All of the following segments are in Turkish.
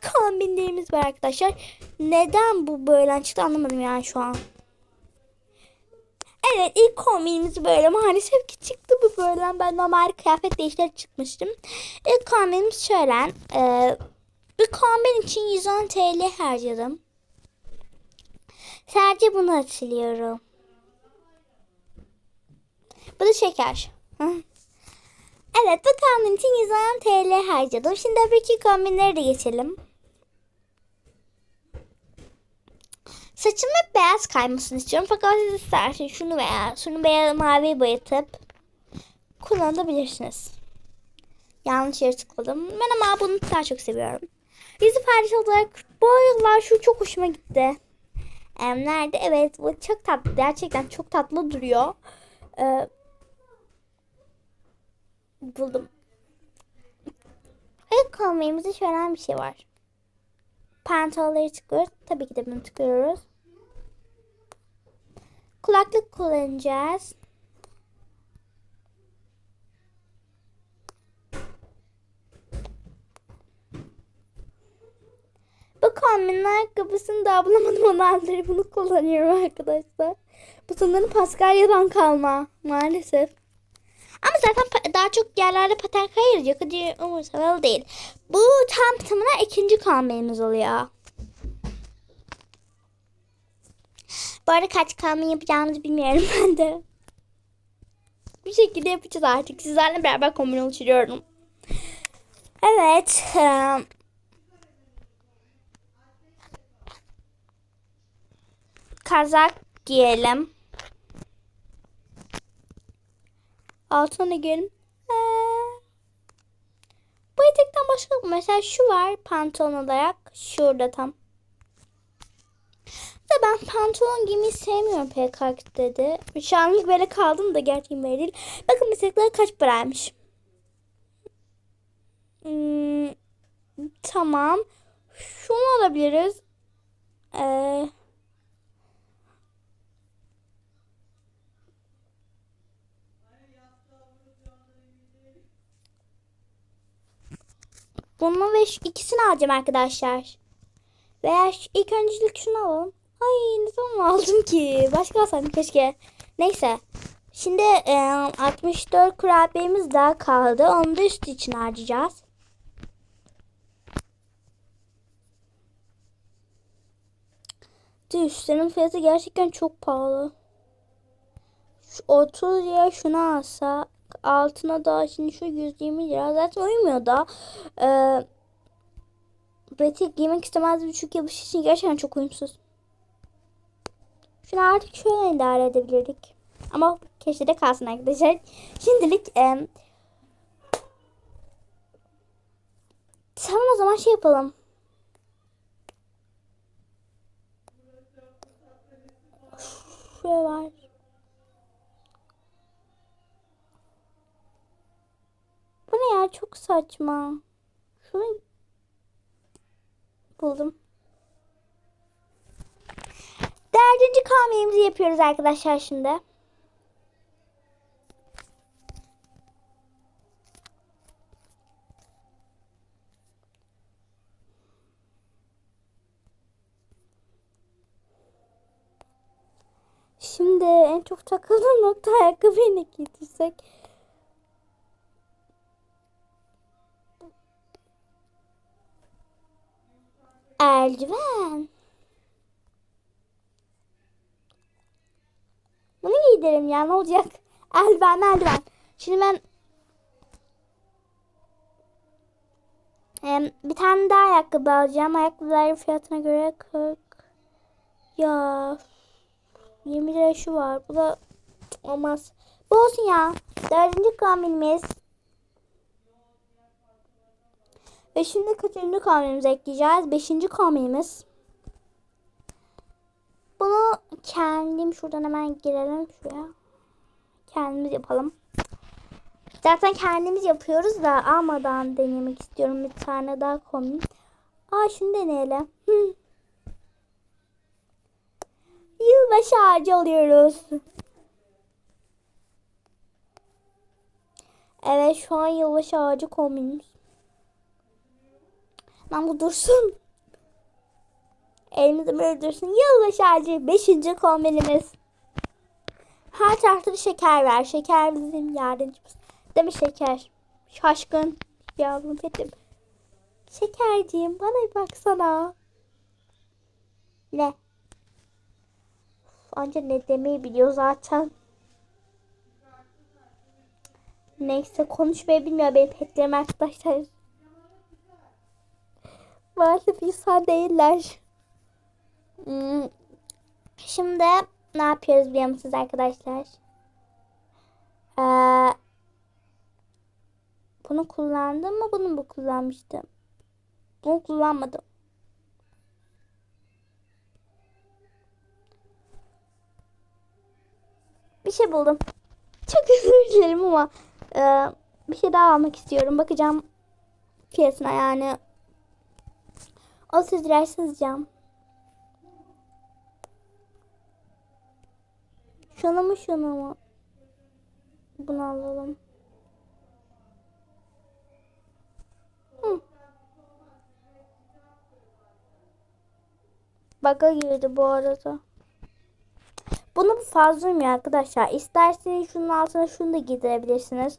kombinlerimiz var arkadaşlar. Neden bu böyle çıktı anlamadım yani şu an. Evet ilk kombinimiz böyle maalesef ki çıktı bu böyle. Ben normal kıyafet değiştirip çıkmıştım. İlk kombinimiz şöyle. E, bir kombin için 110 TL harcadım. Sadece bunu hatırlıyorum. Bu da şeker. Evet bu kombin için 110 TL harcadım. Şimdi öbürki kombinlere de geçelim. Saçım hep beyaz kaymasını istiyorum. Fakat siz isterseniz şunu veya şunu beyaz mavi boyatıp kullanabilirsiniz. Yanlış yere tıkladım. Ben ama bunu daha çok seviyorum. Yüz ifadesi olarak bu aralar şu çok hoşuma gitti. Em, nerede? Evet bu çok tatlı. Gerçekten çok tatlı duruyor. Ee, buldum. İlk kombinimizde şöyle bir şey var. Pantolonları tıklıyoruz. Tabii ki de bunu tıklıyoruz. Kulaklık kullanacağız. Bu kombinin ayakkabısını da bulamadım onlardır. Bunu kullanıyorum arkadaşlar. Bu sanırım Paskalya'dan kalma maalesef. Ama zaten daha çok yerlerde paten kayıracak diye umursamalı değil. Bu tam tamına ikinci kombinimiz oluyor. Bu arada kaç kombin yapacağımızı bilmiyorum ben de. Bir şekilde yapacağız artık. Sizlerle beraber kombin oluşturuyorum. Evet. eee, kazak giyelim. Altına giyelim? Ee, bu etekten başka mesela şu var pantolon olarak. Şurada tam. Ben pantolon giymeyi sevmiyorum pek dedi. Şu anlık böyle kaldım da gerçekten böyle değil. Bakın meslekler kaç paraymış. Hmm, tamam. Şunu alabiliriz. Ee, Bunu ve ikisini alacağım arkadaşlar. Veya ilk öncelik şunu alalım. Ay ne zaman aldım ki? Başka alsaydım keşke. Neyse. Şimdi e, 64 kurabiyemiz daha kaldı. Onu da üstü için harcayacağız. Üstlerin fiyatı gerçekten çok pahalı. Şu 30 liraya şunu alsa altına da şimdi şu 120 lira zaten uymuyor da. Ee, Betty giymek istemezdim çünkü yapış için gerçekten çok uyumsuz. Şunu artık şöyle idare edebilirdik. Ama keşke de kalsın arkadaşlar. Şimdilik e, tamam o zaman şey yapalım. Şuraya var. Bu ne ya çok saçma. Şunu buldum. Dördüncü kahvemizi yapıyoruz arkadaşlar şimdi. Şimdi en çok takıldığım nokta ayakkabıyı ne giydirsek. Eldiven. Giydirelim ya ne olacak? Eldiven eldiven. Şimdi ben bir tane daha ayakkabı alacağım. Ayakkabıların fiyatına göre 40. Ya 20 lira şu var. Bu da olmaz. Bu olsun ya. Dördüncü kombinimiz. Ve şimdi kaçıncı kombinimizi ekleyeceğiz? Beşinci kombinimiz. Bunu kendim şuradan hemen girelim şuraya. Kendimiz yapalım. Zaten kendimiz yapıyoruz da almadan denemek istiyorum bir tane daha kombin. Aa şunu deneyelim. Yılbaşı ağacı alıyoruz. Evet şu an yılbaşı ağacı kombinimiz. Lan bu dursun. Elimizde böyle dursun. Yılbaşı ağacı. Beşinci kombinimiz. Her tarafta bir şeker ver. Şeker bizim yardımcımız. Değil mi şeker? Şaşkın. Yavrum Fetim. Şekerciğim bana bir baksana. Ne? Anca ne demeyi biliyor zaten. Neyse konuşmayı bilmiyor benim petlerim arkadaşlar. Maalesef insan değiller. Hmm. Şimdi ne yapıyoruz biliyor musunuz arkadaşlar? Ee, bunu kullandım mı? Bunu mu kullanmıştım? Bunu kullanmadım. Bir şey buldum. Çok özür dilerim ama e, bir şey daha almak istiyorum. Bakacağım fiyatına yani. O söz liraya sızacağım. Şunu mu şunu mu? Bunu alalım. Hı. Baka girdi bu arada. Bunu fazla uymuyor arkadaşlar. İsterseniz şunun altına şunu da giydirebilirsiniz.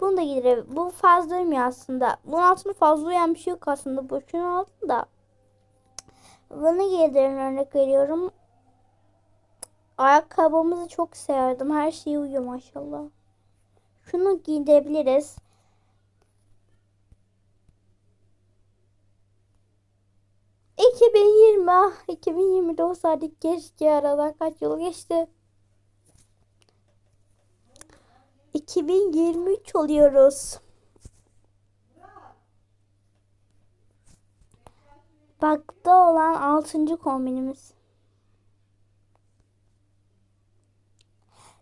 Bunu da giydirebilirsiniz. Bu fazla uymuyor aslında. Bunun altına fazla uyan bir şey yok aslında. Bu şunun altında. Bunu giydirin örnek veriyorum. Ayakkabımızı çok sevdim. Her şey uyuyor maşallah. Şunu giydirebiliriz. ...2020... Ah, 2020'de olsaydık keşke aradan kaç yıl geçti. 2023 oluyoruz. Bakta olan 6. kombinimiz.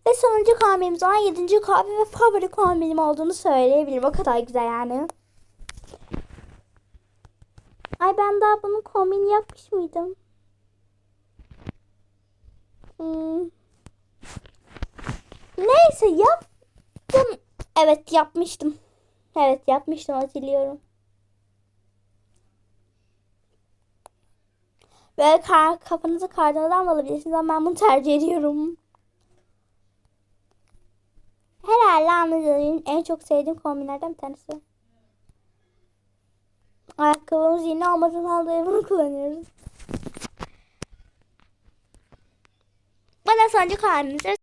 Ve sonuncu kombinimiz olan 7. kombin ve favori kombinim olduğunu söyleyebilirim. O kadar güzel yani. Ay ben daha bunun kombini yapmış mıydım? Hmm. Neyse yaptım. Evet yapmıştım. Evet yapmıştım hatırlıyorum. Böyle kar, kafanızı kardan da alabilirsiniz ama ben bunu tercih ediyorum. Anladığım en çok sevdiğim kombinlerden bir tanesi. Ayakkabımız olmadan dolayı bunu kullanıyoruz. Bana sonuncu kombinimiz ve